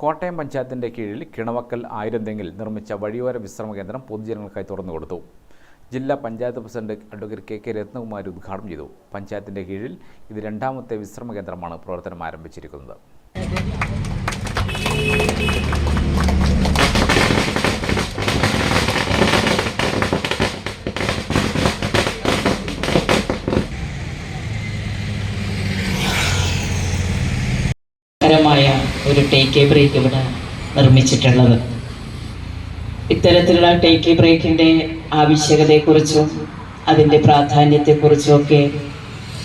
കോട്ടയം പഞ്ചായത്തിന്റെ കീഴിൽ കിണവക്കൽ ആയിരന്തെങ്കിൽ നിർമ്മിച്ച വഴിയോര വിശ്രമ കേന്ദ്രം പൊതുജനങ്ങൾക്കായി തുറന്നു കൊടുത്തു. ജില്ലാ panchayat president advocate K K Ratnakumar ഉദ്ഘാടനം ചെയ്തു. പഞ്ചായത്തിന്റെ കീഴിൽ ഇത് രണ്ടാമത്തെ വിശ്രമ കേന്ദ്രമാണ് പ്രവർത്തനം ആരംഭിച്ചിരിക്കുന്നത്. ഒരു ടേക്ക് എ ബ്രേക്ക് ഇവിടെ നിർമ്മിച്ചിട്ടുള്ളത്. ഇത്തരത്തിലുള്ള ടേക്ക് എ ബ്രേക്കിന്റെ ആവശ്യകതയെക്കുറിച്ചും അതിന്റെ പ്രാധാന്യത്തെക്കുറിച്ചും ഒക്കെ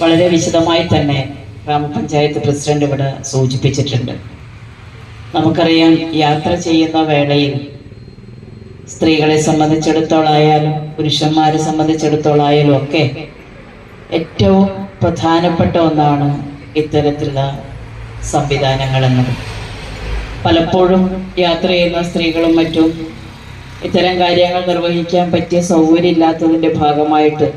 വളരെ വിശദമായി തന്നെ ഗ്രാമപഞ്ചായത്ത് പ്രസിഡന്റ് ഇവിടെ സൂചിപ്പിച്ചിട്ടുണ്ട്. നമുക്കറിയാം യാത്ര ചെയ്യുന്ന വേളയിൽ സ്ത്രീകളെ സംബന്ധിച്ചിടത്തോളായാലും പുരുഷന്മാരെ സംബന്ധിച്ചിടത്തോളായാലും ഒക്കെ ഏറ്റവും പ്രധാനപ്പെട്ട ഒന്നാണ് ഇത്തരത്തിലുള്ള സംവിധാനങ്ങൾ എന്നത് പലപ്പോഴും യാത്ര ചെയ്യുന്ന സ്ത്രീകളും മറ്റും ഇത്തരം കാര്യങ്ങൾ നിർവഹിക്കാൻ പറ്റിയ സൗകര്യമില്ലാത്തതിന്റെ ഭാഗമായിട്ട്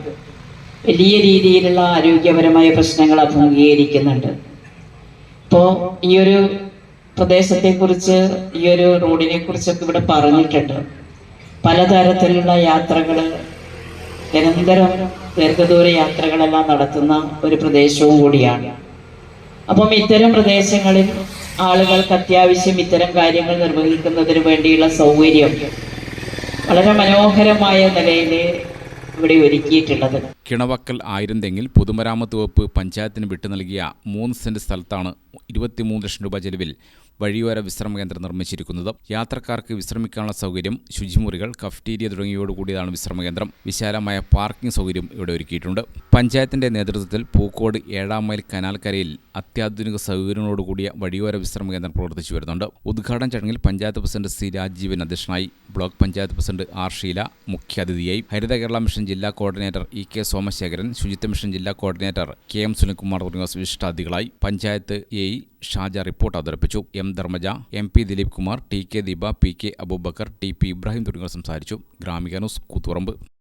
വലിയ രീതിയിലുള്ള ആരോഗ്യപരമായ പ്രശ്നങ്ങൾ അഭിമുഖീകരിക്കുന്നുണ്ട്. ഇപ്പോൾ ഈ ഒരു പ്രദേശത്തെക്കുറിച്ച് ഈ ഒരു റോഡിനെ കുറിച്ചൊക്കെ ഇവിടെ പറഞ്ഞിട്ടുണ്ട്. പലതരത്തിലുള്ള യാത്രകൾ നിരന്തരം ദീർഘദൂര യാത്രകളെല്ലാം നടത്തുന്ന ഒരു പ്രദേശവും കൂടിയാണ്. അപ്പം ഇത്തരം പ്രദേശങ്ങളിൽ ആളുകൾക്ക് അത്യാവശ്യം ഇത്തരം കാര്യങ്ങൾ നിർവഹിക്കുന്നതിന് വേണ്ടിയുള്ള സൗകര്യം വളരെ മനോഹരമായ നിലയിൽ ഇവിടെ ഒരുക്കിയിട്ടുള്ളത്. കിണവക്കൽ ആയിരുന്നെങ്കിൽ പൊതുമരാമത്ത് വകുപ്പ് പഞ്ചായത്തിന് വിട്ടു നൽകിയ മൂന്ന് സെന്റ് സ്ഥലത്താണ് ഇരുപത്തിമൂന്ന് ലക്ഷം രൂപ ചെലവിൽ വഴിയോര വിശ്രമ കേന്ദ്രം നിർമ്മിച്ചിരിക്കുന്നത്. യാത്രക്കാർക്ക് വിശ്രമിക്കാനുള്ള സൗകര്യം ശുചിമുറികൾ കഫ്റ്റീരിയ തുടങ്ങിയവയോടുകൂടിയതാണ് വിശ്രമ കേന്ദ്രം. വിശാലമായ പാർക്കിംഗ് സൗകര്യം ഇവിടെ ഒരുക്കിയിട്ടുണ്ട്. പഞ്ചായത്തിന്റെ നേതൃത്വത്തിൽ പൂക്കോട് ഏഴാം മൈൽ കനാൽക്കരയിൽ അത്യാധുനിക സൗകര്യങ്ങളോടുകൂടിയ വഴിയോര വിശ്രമ കേന്ദ്രം പ്രവർത്തിച്ചു വരുന്നുണ്ട്. ഉദ്ഘാടന ചടങ്ങിൽ പഞ്ചായത്ത് പ്രസിഡന്റ് സി രാജീവൻ അധ്യക്ഷനായി block panchayat president R Sheela മുഖ്യാതിഥിയായി. ഹരിത കേരള മിഷൻ ജില്ലാ കോർഡിനേറ്റർ ഇ കെ സോമശേഖരൻ ശുചിത്വ മിഷൻ ജില്ലാ കോർഡിനേറ്റർ കെ എം സുനിൽകുമാർ തുടങ്ങിയ വിശിഷ്ടാതിഥികളായി. പഞ്ചായത്ത് എ ഷാജ റിപ്പോർട്ട് അവതരിപ്പിച്ചു. M Dharmaja M P Dileep Kumar T K Deepa P K Aboobacker T P Ibrahim തുടങ്ങിയവർ സംസാരിച്ചു. ഗ്രാമിക ന്യൂസ് കൂത്തുപറമ്പ്.